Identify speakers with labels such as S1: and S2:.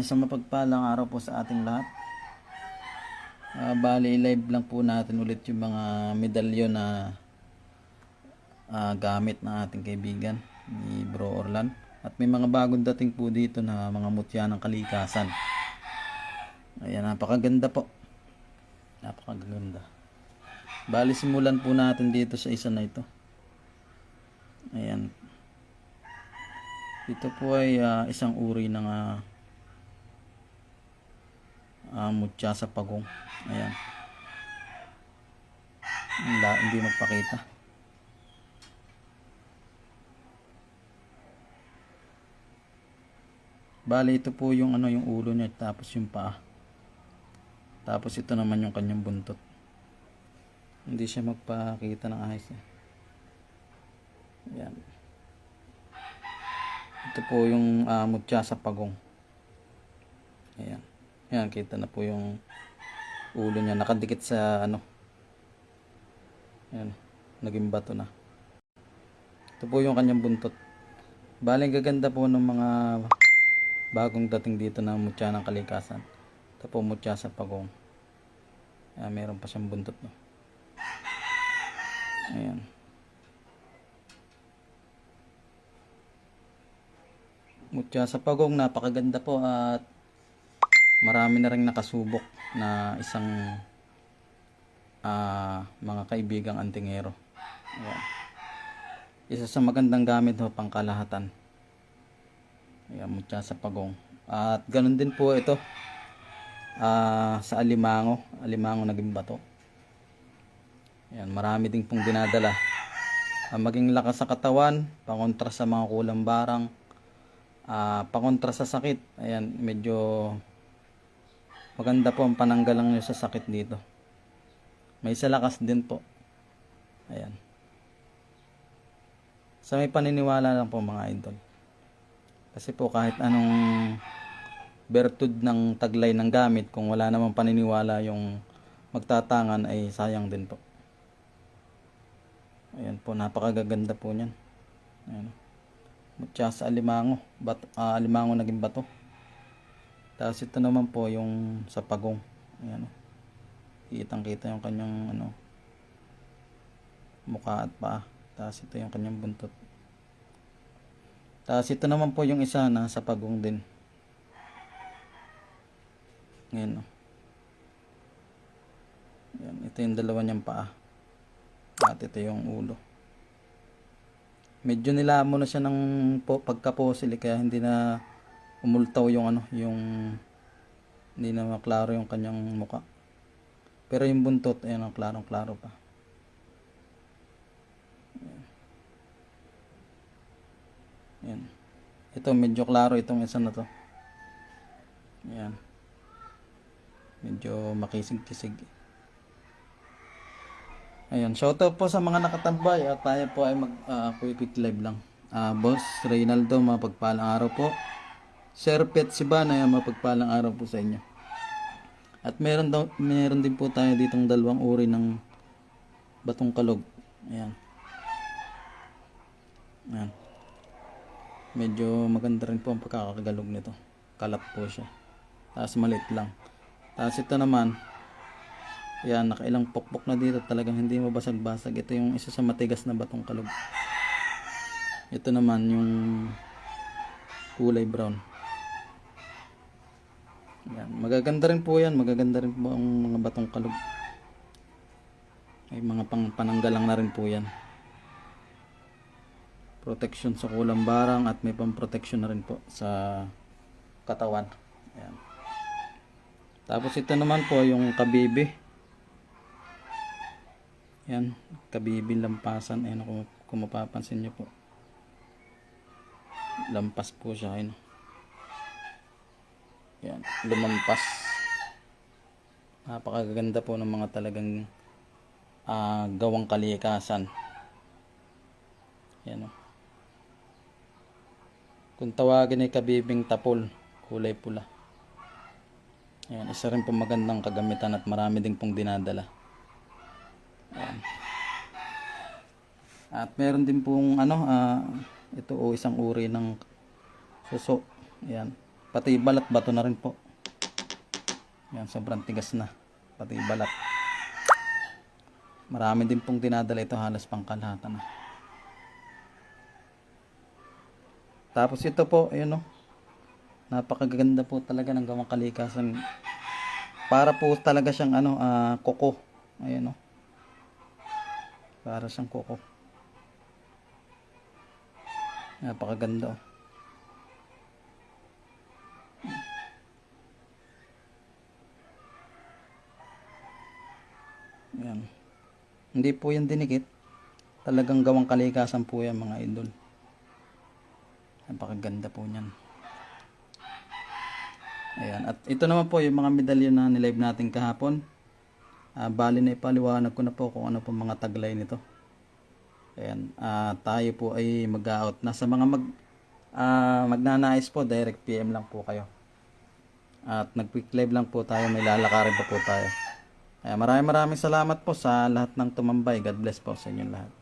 S1: na, isang mapagpalang araw po sa ating lahat. Ah, bali, live lang po natin ulit yung mga medalyon na ah, gamit ng ating kaibigan ni Bro Orlan. At may mga bagong dating po dito na mga mutya ng kalikasan. Ayan, napakaganda po. Napakaganda. Bali, simulan po natin dito sa isa na ito. Ayan. Ito po ay ah, isang uri ng ah, ah, mutya sa pagong. Ayan. Wala, hindi magpakita. Bali, ito po yung ano yung ulo niya tapos yung paa. Tapos ito naman yung kanyang buntot. Hindi siya magpakita ng ayos. Eh. Ayan. Ito po yung uh, mutya sa pagong. Ayan. Ayan, kita na po yung ulo niya. Nakadikit sa ano. Ayan. Naging bato na. Ito po yung kanyang buntot. Baling gaganda po ng mga bagong dating dito na mutya ng kalikasan. Ito po mutya sa pagong. Ayan, meron pa siyang buntot. No? Ayan. Mutya sa pagong, napakaganda po at marami na rin nakasubok na isang ah, mga kaibigang antingero. Ayan. Isa sa magandang gamit ho pang kalahatan. Ayan, mutya sa pagong. At ganun din po ito ah, sa alimango. Alimango naging bato. Ayan, marami din pong dinadala. Ah, maging lakas sa katawan, pangontra sa mga kulang barang, ah pangontra sa sakit. Ayan, medyo maganda po ang pananggalang nyo sa sakit dito. May sa lakas din po. Ayan. Sa may paniniwala lang po mga idol. Kasi po kahit anong bertud ng taglay ng gamit, kung wala namang paniniwala yung magtatangan ay sayang din po. Ayan po, napakagaganda po niyan. Ayan. Mutya sa alimango. Bat, ah, alimango naging bato. Tapos ito naman po yung sa pagong. Ayan. oh. Kitang kita yung kanyang ano mukha at paa. Tapos ito yung kanyang buntot. Tapos ito naman po yung isa na sa pagong din. Ayan oh. Ayan, ito yung dalawa niyang paa. At ito yung ulo. Medyo nilamo na siya ng po, pagka-fossil eh, kaya hindi na umultaw yung ano, yung hindi na maklaro yung kanyang muka. Pero yung buntot, ayan, ang klarong-klaro pa. Ayan. Ito, medyo klaro itong isa na to. Ayan. Medyo makisig-kisig. Ayan, shoutout po sa mga nakatambay at tayo po ay mag uh, quick live lang. Ah, boss Reynaldo, mapagpalang araw po. Sir Pet Sibana, ayan, mapagpalang araw po sa inyo. At meron daw meron din po tayo ditong dalawang uri ng batong kalog. Ayan. Ayan. Medyo maganda rin po ang pagkakagalog nito. Kalat po siya. Tapos maliit lang. Tapos ito naman, yan, nakailang pokpok na dito talagang hindi mabasag-basag. Ito yung isa sa matigas na batong kalog. Ito naman yung kulay brown. Yan, magaganda rin po yan. Magaganda rin po ang mga batong kalog. May mga pang pananggalang na rin po yan. Protection sa kulang barang at may pang protection na rin po sa katawan. Ayan. Tapos ito naman po yung kabibi. Yan, kabibi lampasan. Ayan kung, kung mapapansin nyo po. Lampas po siya. Ayan. Yan, lumampas. Napakaganda po ng mga talagang ah, gawang kalikasan. Yan o. Kung tawagin ay kabibing tapol, kulay pula. Yan, isa rin po magandang kagamitan at marami din pong dinadala. Ayan. At meron din pong ano, ah, ito o isang uri ng suso. Ayan. Pati balat bato na rin po. Yan, sobrang tigas na. Pati balat. Marami din pong dinadala ito halos pangkalahatan na. Tapos ito po, ayun o. Napakaganda po talaga ng gawang kalikasan. Para po talaga siyang ano, ah, koko. Ayun o. Para siyang koko. Napakaganda oh. O. Yan. Hindi po yan dinikit. Talagang gawang kalikasan po yan mga idol. Napakaganda po niyan. Ayan. At ito naman po yung mga medalyon na nilive natin kahapon. Ah, bali na ipaliwanag ko na po kung ano po mga taglay nito. Ayan. Ah, tayo po ay mag-out na. Sa mga mag, ah, magnanais po, direct PM lang po kayo. At nag-quick live lang po tayo. May lalakarin pa po tayo. Ayan, maraming maraming salamat po sa lahat ng tumambay. God bless po sa inyong lahat.